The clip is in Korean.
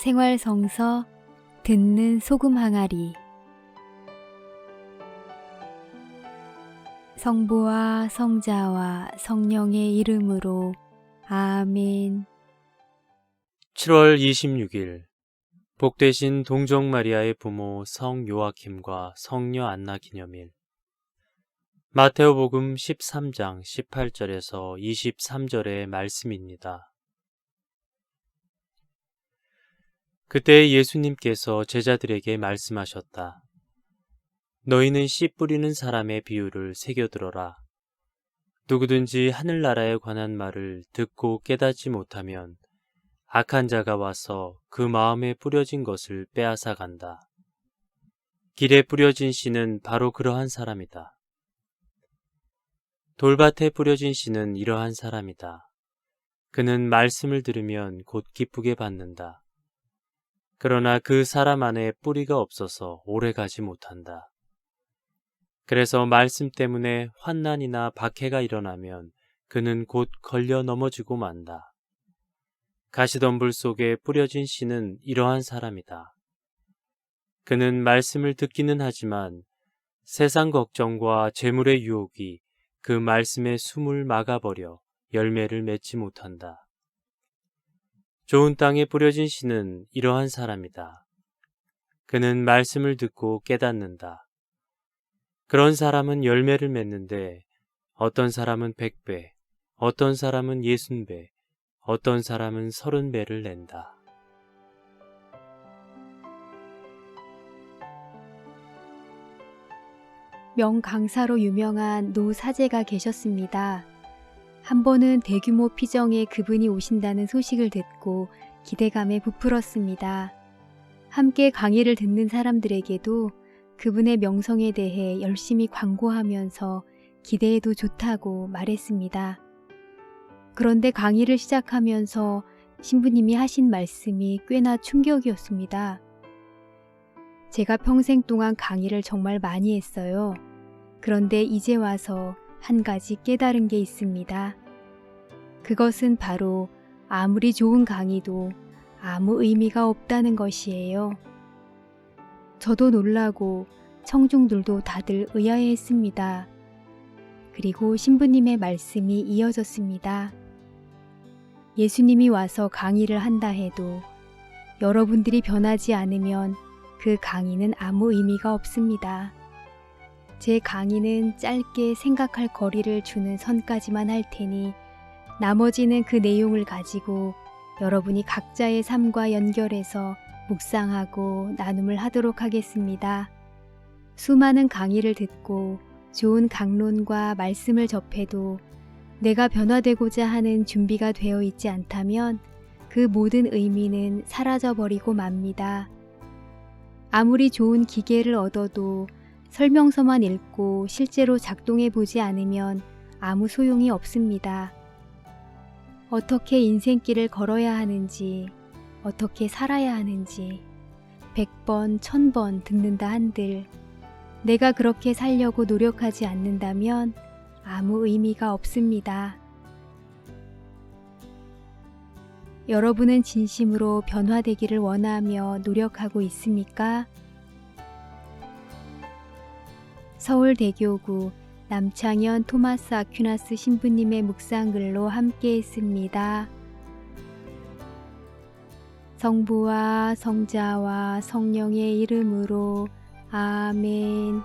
생활성서 듣는 소금 항아리. 성부와 성자와 성령의 이름으로 아멘. 7월 26일 복되신 동정 마리아의 부모 성 요아킴과 성녀 안나 기념일. 마테오복음 13장 18절에서 23절의 말씀입니다. 그때 예수님께서 제자들에게 말씀하셨다. 너희는 씨 뿌리는 사람의 비유를 새겨들어라. 누구든지 하늘나라에 관한 말을 듣고 깨닫지 못하면 악한 자가 와서 그 마음에 뿌려진 것을 빼앗아 간다. 길에 뿌려진 씨는 바로 그러한 사람이다. 돌밭에 뿌려진 씨는 이러한 사람이다. 그는 말씀을 들으면 곧 기쁘게 받는다. 그러나 그 사람 안에 뿌리가 없어서 오래 가지 못한다. 그래서 말씀 때문에 환난이나 박해가 일어나면 그는 곧 걸려 넘어지고 만다. 가시덤불 속에 뿌려진 씨는 이러한 사람이다. 그는 말씀을 듣기는 하지만 세상 걱정과 재물의 유혹이 그 말씀의 숨을 막아버려 열매를 맺지 못한다. 좋은 땅에 뿌려진 씨는 이러한 사람이다. 그는 말씀을 듣고 깨닫는다. 그런 사람은 열매를 맺는데 어떤 사람은 백배, 어떤 사람은 예순 배, 어떤 사람은 서른 배를 낸다. 명강사로 유명한 노 사제가 계셨습니다. 한 번은 대규모 피정에 그분이 오신다는 소식을 듣고 기대감에 부풀었습니다. 함께 강의를 듣는 사람들에게도 그분의 명성에 대해 열심히 광고하면서 기대해도 좋다고 말했습니다. 그런데 강의를 시작하면서 신부님이 하신 말씀이 꽤나 충격이었습니다. 제가 평생 동안 강의를 정말 많이 했어요. 그런데 이제 와서 한 가지 깨달은 게 있습니다. 그것은 바로 아무리 좋은 강의도 아무 의미가 없다는 것이에요. 저도 놀라고 청중들도 다들 의아해 했습니다. 그리고 신부님의 말씀이 이어졌습니다. 예수님이 와서 강의를 한다 해도 여러분들이 변하지 않으면 그 강의는 아무 의미가 없습니다. 제 강의는 짧게 생각할 거리를 주는 선까지만 할 테니 나머지는 그 내용을 가지고 여러분이 각자의 삶과 연결해서 묵상하고 나눔을 하도록 하겠습니다. 수많은 강의를 듣고 좋은 강론과 말씀을 접해도 내가 변화되고자 하는 준비가 되어 있지 않다면 그 모든 의미는 사라져버리고 맙니다. 아무리 좋은 기계를 얻어도 설명서만 읽고 실제로 작동해 보지 않으면 아무 소용이 없습니다. 어떻게 인생길을 걸어야 하는지, 어떻게 살아야 하는지, 백번, 천번 듣는다 한들, 내가 그렇게 살려고 노력하지 않는다면 아무 의미가 없습니다. 여러분은 진심으로 변화되기를 원하며 노력하고 있습니까? 서울대교구 남창현 토마스 아퀴나스 신부님의 묵상글로 함께 했습니다. 성부와 성자와 성령의 이름으로 아멘.